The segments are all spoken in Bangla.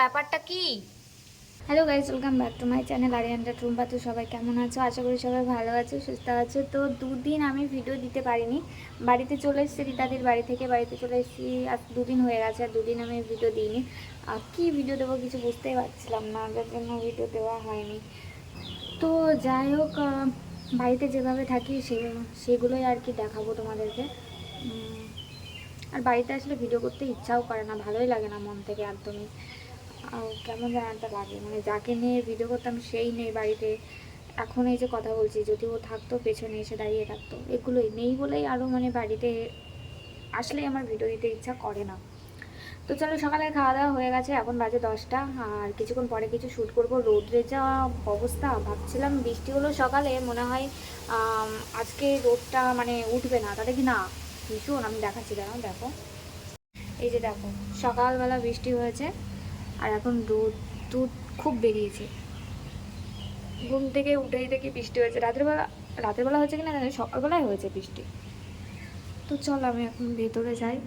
ব্যাপারটা কি? Hello guys welcome back to my channel আরিয়ানটা ট্রুম্পা তো সবাই কেমন আছো? আশা করি সবাই ভালো আছো, সুস্থ আছো। তো দুদিন আমি ভিডিও দিতে পারিনি। বাড়িতে চলে এসেছি রীতাদির বাড়ি থেকে। বাড়িতে চলে এসেছি আর দুদিন হয়ে গেছে, আর দুদিন আমি ভিডিও দিইনি। আর কী ভিডিও দেবো কিছু বুঝতেই পারছিলাম না, যার জন্য ভিডিও দেওয়া হয়নি। তো যাই হোক বাড়িতে যেভাবে থাকি সেগুলো সেগুলোই আর কি দেখাবো তোমাদেরকে। আর বাড়িতে আসলে ভিডিও করতে ইচ্ছাও করে না, ভালোই লাগে না মন থেকে একদমই। কেমন যেন একটা লাগে। মানে যাকে নিয়ে ভিডিও করতাম সেই নেই বাড়িতে। এখন এই যে কথা বলছি, যদি ও থাকতো, পেছনে এসে দাঁড়িয়ে থাকতো, এগুলোই। নেই বলেই আরও মানে বাড়িতে আসলেই আমার ভিডিও দিতে ইচ্ছা করে না। তো চলো, সকালে খাওয়া দাওয়া হয়ে গেছে, এখন বাজে দশটা। আর কিছুক্ষণ পরে কিছু শ্যুট করব। রোদ্রের যা অবস্থা, ভাবছিলাম বৃষ্টি হলো সকালে, মনে হয় আজকে রোদটা মানে উঠবে না। তাতে কি না? ভীষণ, আমি দেখাচ্ছি দেখো দেখো। এই যে দেখো, সকালবেলা বৃষ্টি হয়েছে। আর এখন রোদ দুধ খুব বেরিয়েছে। ঘুম থেকে উঠেই দেখি বৃষ্টি হয়েছে? রাতের বেলা রাতের বেলা হয়েছে কিনা জানি সকালবেলায় হয়েছে বৃষ্টি। তো চল আমি এখন ভেতরে যাই।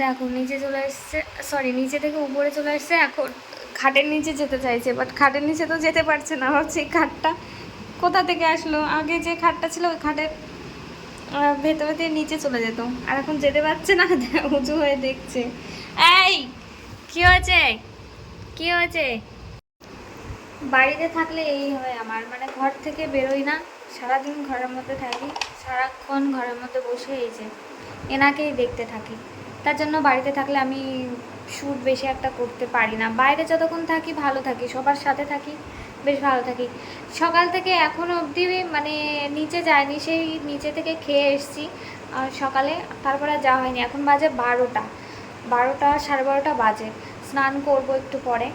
দেখো, নিচে চলে এসছে সরি নিচে থেকে উপরে চলে এসছে, এখন খাটের নিচে যেতে চাইছে বাট খাটের নিচে তো যেতে পারছে না। ভাবছি, খাটটা কোথা থেকে আসলো? আগে যে খাটটা ছিল, ওই খাটের ভেতরে দিয়ে নিচে চলে যেত। আর এখন যেতে পারছে না, উঁচু হয়ে দেখছে। এই, কি হয়েছে? কি হয়েছে? বাড়িতে থাকলে এই হয় আমার। মানে ঘর থেকে বেরোই না। সারাদিন ঘরের মধ্যে থাকি। সারাক্ষণ ঘরের মধ্যে বসে এই যে, এনাকেই দেখতে থাকি। তার জন্য বাড়িতে থাকলে আমি শ্যুট বেশি একটা করতে পারি না। বাইরে যতক্ষণ থাকি, ভালো থাকি। সবার সাথে থাকি। বেশ ভালো থাকি। সকাল থেকে এখনও অবধি মানে নিচে যায়নি, সেই নিচে থেকে খেয়ে এসেছি। সকালে তারপরে যাওয়া হয়নি। এখন বাজে বারোটা। বারোটা, সাড়ে বারোটা বাজে। স্নান করব একটু পরে।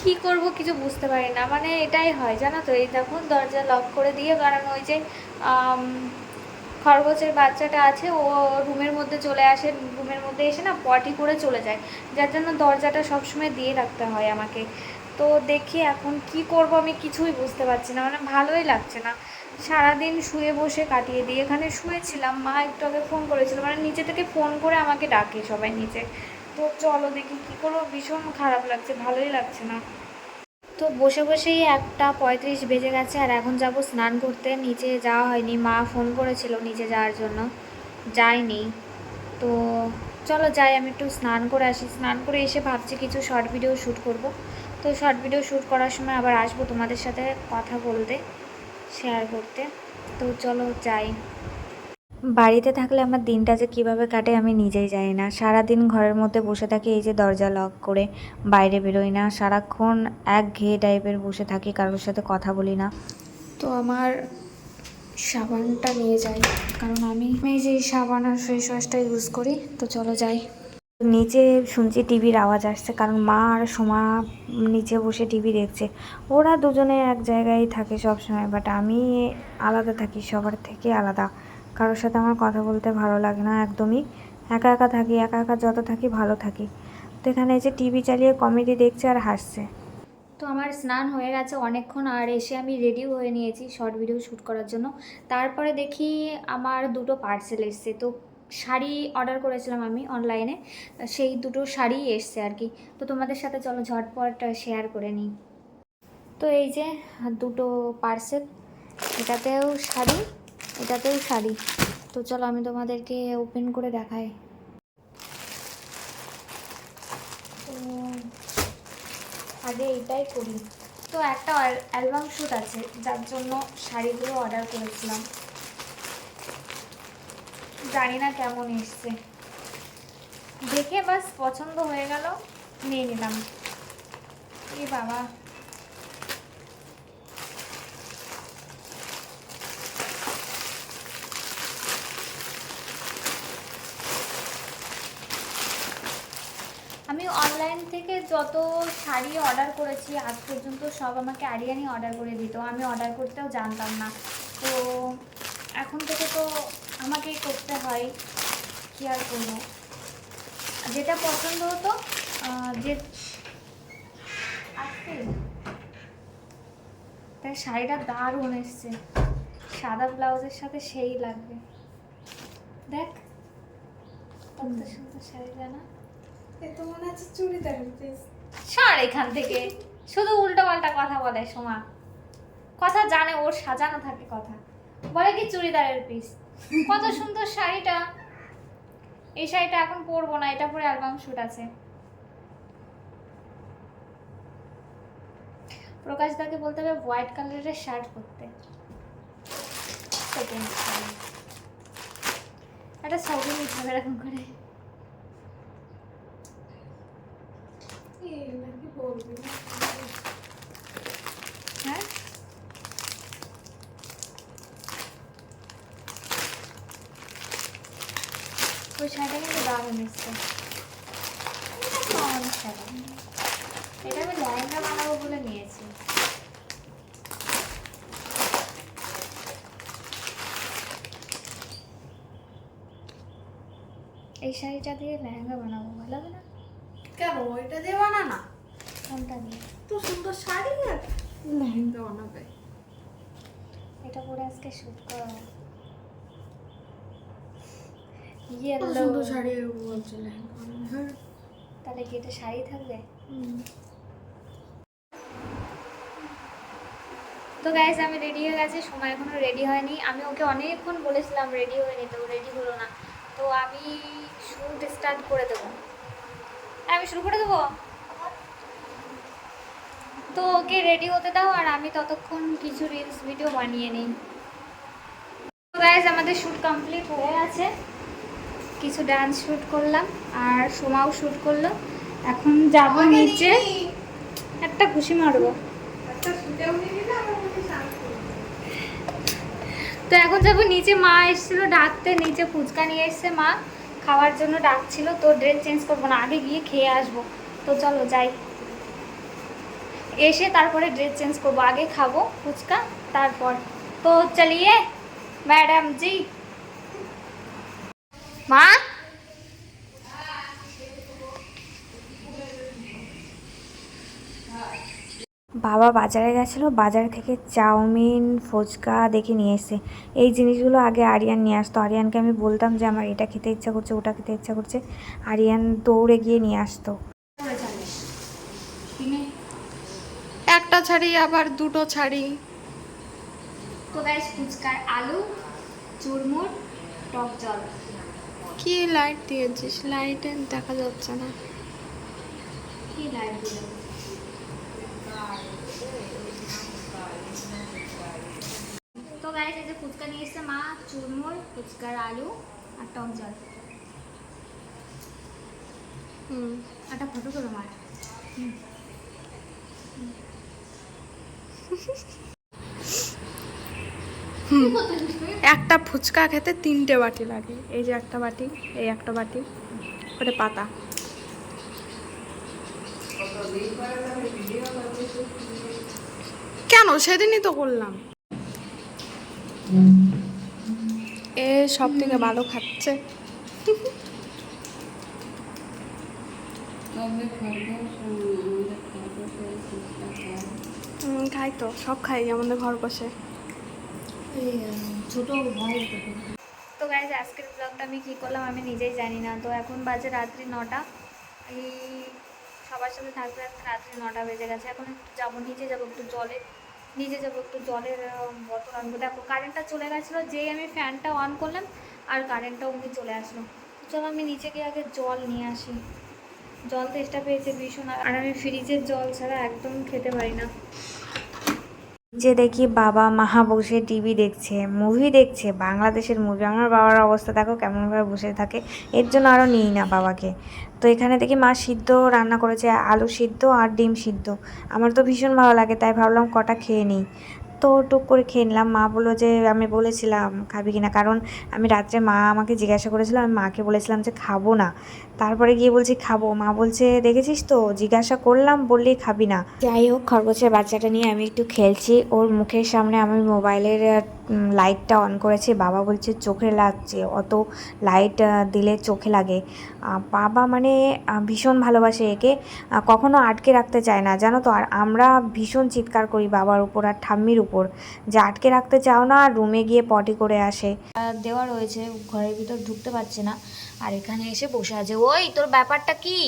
কি করব কিছু বুঝতে পারি না। মানে এটাই হয়, জানো তো? এই দেখুন, দরজা লক করে দিয়ে, কারণ ওই যে খরগোশের বাচ্চাটা আছে, ও রুমের মধ্যে চলে আসে, রুমের মধ্যে এসে না পটি করে চলে যায়। যার জন্য দরজাটা সবসময় দিয়ে রাখতে হয় আমাকে। তো দেখি এখন কি করব আমি কিছুই বুঝতে পারছি না মানে ভালোই লাগছে না। সারাদিন শুয়ে বসে কাটিয়ে দিই এখানে শুয়েছিলাম, মা একটু আগে ফোন করেছিল মানে নিচে থেকে ফোন করে আমাকে ডাকে সবাই নিচে তো চলো দেখি কী করব, ভীষণ খারাপ লাগছে, ভালোই লাগছে না। তো বসে বসেই একটা পঁয়ত্রিশ বেজে গেছে আর এখন যাব স্নান করতে, নিচে যাওয়া হয়নি, মা ফোন করেছিল নিচে যাওয়ার জন্য যাইনি তো চলো যাই, আমি একটু স্নান করে আসি, স্নান করে এসে ভাবছি কিছু শর্ট ভিডিও শ্যুট করব। তো শর্ট ভিডিও শ্যুট করার সময় আবার আসব তোমাদের সাথে কথা বলতে শেয়ার করতে। তো চলো যাই। বাড়িতে থাকলে আমার দিনটা যে কীভাবে কাটে আমি নিজেই জানি না। সারাদিন ঘরের মধ্যে বসে থাকি, এই যে দরজা লক করে বাইরে বেরোই না। সারাক্ষণ এক ঘেয়ে টাইপের বসে থাকি, কারোর সাথে কথা বলি না। তো আমার সাবানটা নিয়ে যাই, কারণ আমি এই যে সাবান আর ফেস ওয়াশটা ইউজ করি, তো চলো যাই। নিচে শুনছি টিভির আওয়াজ আসছে, কারণ মা আর সোমা নিচে বসে টিভি দেখছে। ওরা দুজনে এক জায়গায় থাকে সব সময় বাট আমি আলাদা থাকি, সবার থেকে আলাদা। কারোর সাথে আমার কথা বলতে ভালো লাগে না একদমই। একা একা থাকি, একা একা যত থাকি, ভালো থাকি। তো এখানে এই যে টিভি চালিয়ে কমেডি দেখছে আর হাসছে। তো আমার স্নান হয়ে গেছে অনেকক্ষণ, আর এসে আমি রেডিও হয়ে নিয়েছি শর্ট ভিডিও শ্যুট করার জন্য। তারপরে দেখি আমার দুটো পার্সেল এসছে, তো শাড়ি অর্ডার করেছিলাম আমি অনলাইনে সেই দুটো শাড়ি এসছে আর কি। তো তোমাদের সাথে চলো ঝটপট শেয়ার করে নিই। তো এই যে দুটো পার্সেল এটাতেও শাড়ি এটাতেও শাড়ি। তো চলো আমি তোমাদেরকে ওপেন করে দেখাই। আগে এটাই করি। তো একটা অ্যালবাম শ্যুট আছে, যার জন্য শাড়িগুলো অর্ডার করেছিলাম। জানি না কেমন এসছে। দেখে বাস পছন্দ হয়ে গেল, নিয়ে নিলাম। এ বাবা। আমি অনলাইন থেকে যত শাড়ি অর্ডার করেছি, আজ পর্যন্ত সব আমাকে আরিয়ানি অর্ডার করে দিত। আমি অর্ডার করতেও জানতাম না। তো এখন থেকে তো আমাকেই করতে হয় কি আর করব? যেটা পছন্দ হতো যে আসছে তাই শাড়িটা দারুণ এসছে। সাদা ব্লাউজের সাথে সেই লাগবে। দেখ কত সুন্দর শাড়িটা না এ তো মনে হচ্ছে চুড়িদারের পিস সর এখান থেকে। শুধু উল্টো পাল্টা কথা বলে সোমা। কথা জানে ওর সাজানো থাকে কথা। বলে কি চুড়িদারের পিস কত সুন্দর শাড়িটা। এই শাড়িটা এখন পরবো না, এটা পরে অ্যালবাম শুট আছে। প্রকাশ দাকে বলতে হবে হোয়াইট কালারের শার্ট পরতে। একটা ছবি নিতে হবে এরকম করে। বলবি? ওই শাড়িটা কিন্তু দারুণ এসছে। শাড়ি। এটা আমি লেহেঙ্গা বানাবো বলে নিয়েছি। এই শাড়িটা দিয়ে লেহেঙ্গা বানাবো ভালো হবে না? কেন? ওইটা দিয়ে বানানা? কোনটা দিয়ে? তো সুন্দর শাড়ি আর লেহেঙ্গা বানাবে। এটা পরে আজকে শুট করা সুন্দর শাড়ি বলছে হ্যাঁ। তাহলে কি এটা শাড়ি থাকবে? তো গাইজ আমি রেডি হয়ে গেছি। সময় এখনও রেডি হয়নি। আমি ওকে অনেকক্ষণ বলেছিলাম রেডি হয়ে নিতে ও রেডি হলো না। তো আমি শুট স্টার্ট করে দেবো। আমি শুরু করে দেবো? তো ওকে রেডি হতে দাও আর আমি ততক্ষণ কিছু রিলস ভিডিও বানিয়ে নিই। তো গাইজ আমাদের শ্যুট কমপ্লিট হয়ে গেছে কিছু ডান্স শ্যুট করলাম আর সোমাও শ্যুট করল। এখন যাব নিচে। একটা খুশি মারবো। শাড়ি তো এখন যাব নিচে মা এসেছিল ডাকতে নিচে ফুচকা নিয়ে এসছে মা। খাওয়ার জন্য ডাকছিল তো ড্রেস চেঞ্জ করব না আগে গিয়ে খেয়ে আসব। তো চলো যাই। এসে তারপরে ড্রেস চেঞ্জ করব আগে খাব ফুচকা তারপর। তো চলিয়ে ম্যাডাম জি। মা? বাবা বাজারে গেছিল বাজার থেকে চাউমিন ফুচকা দেখে নিয়ে এসে এই জিনিসগুলো আগে আরিয়ান নিয়ে আসতো। আরিয়ানকে আমি বলতাম যে আমার এটা খেতে ইচ্ছা করছে ওটা খেতে ইচ্ছা করছে। আরিয়ান দৌড়ে গিয়ে নিয়ে আসতো। একটা ছাড়ি আবার দুটো ছাড়ি। তো গাইস ফুচকার আলু চুরমুর টক জল। কি লাইট দিয়েছিস? লাইটে দেখা যাচ্ছে না। কি লাইট তো গাইস এই যে ফুচকা নিয়ে এসছে মা চুরমুর ফুচকার আলু আর টক জল। হুম। একটা ফটো তোলো মার একটা ফুচকা খেতে তিনটে বাটি লাগে। এই যে একটা বাটি, এই একটা বাটি, ওটা পাতা। কেন? সেদিনই তো করলাম। এ সব থেকে ভালো খাচ্ছে। খাই তো, সব খাই, আমাদের ঘর বসে। তো গাইজ আজকের ব্লগটা আমি কী করলাম আমি নিজেই জানি না। তো এখন বাজে রাত্রি নটা। এই সবার সাথে থাকতে থাকতে রাত্রি নটা বেজে গেছে। এখন একটু যাব, নিচে যাব একটু জলে। নিচে যাব একটু জলের বোতল আনব। দেখো কারেন্টটা চলে গেছিল, যেই আমি ফ্যানটা অন করলাম, আর কারেন্টটা অমনি চলে আসলো। চলো আমি নিচে গিয়ে আগে জল নিয়ে আসি। জল তেষ্টা পেয়েছে ভীষণ। আর আমি ফ্রিজের জল ছাড়া একদম খেতে পারি না। যে দেখি বাবা মাহা বসে টিভি দেখছে মুভি দেখছে, বাংলাদেশের মুভি আমার বাবার অবস্থা দেখো কেমনভাবে বসে থাকে, এর জন্য আরও নিই না বাবাকে। তো এখানে দেখি মা সিদ্ধ, রান্না করেছে আলু সিদ্ধ আর ডিম সিদ্ধ। আমার তো ভীষণ ভালো লাগে, তাই ভাবলাম কটা খেয়ে নিই। তো টুক করে খেয়ে নিলাম। মা বলল যে, আমি বলেছিলাম, খাবি কিনা? কারণ আমি রাত্রে মা আমাকে জিজ্ঞাসা করেছিল, আমি মাকে বলেছিলাম যে, খাব না। তারপরে গিয়ে বলছি, খাব। মা বলছে, দেখেছিস তো, জিজ্ঞাসা করলাম বললি খাবি না। যাই হোক, খরগোশের বাচ্চাটা নিয়ে আমি একটু খেলছি। ওর মুখের সামনে আমি মোবাইলের লাইটটা অন করেছে। বাবা বলছে, চোখে লাগছে। অত লাইট দিলে চোখে লাগে। বাবা মানে ভীষণ ভালোবাসে একে। কখনো আটকে রাখতে চায় না, জানো তো? আর আমরা ভীষণ চিৎকার করি বাবার উপর আর ঠাম্মির উপর, যে আটকে রাখতে চাও না, আর রুমে গিয়ে পটি করে আসে। দেওয়া রয়েছে, ঘরের ভিতর ঢুকতে পারছে না। আর এখানে এসে বসে আছে। ওই, তোর ব্যাপারটা কি?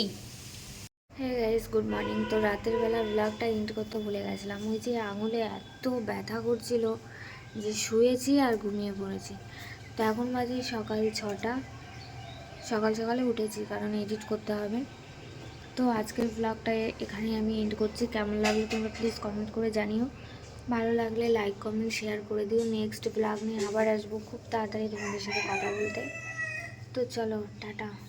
হ্যাঁ গাইস গুড মর্নিং তো রাতের বেলা ব্লগটা এন্ড করতে ভুলে গেছিলাম। ওই যে আঙুলে এত ব্যথা করছিল যে শুয়েছি আর ঘুমিয়ে পড়েছি। তো এখন বাজে সকাল ছটা। সকাল সকালে উঠেছি, কারণ এডিট করতে হবে। তো আজকের ব্লগটা এখানে আমি এন্ড করছি। কেমন লাগল তোমরা প্লিজ কমেন্ট করে জানিও। ভালো লাগলে লাইক কমেন্ট শেয়ার করে দিও। নেক্সট ব্লগ নিয়ে আবার আসব খুব তাড়াতাড়ি তোমাদের সাথে কথা বলতে। তো চলো টাটা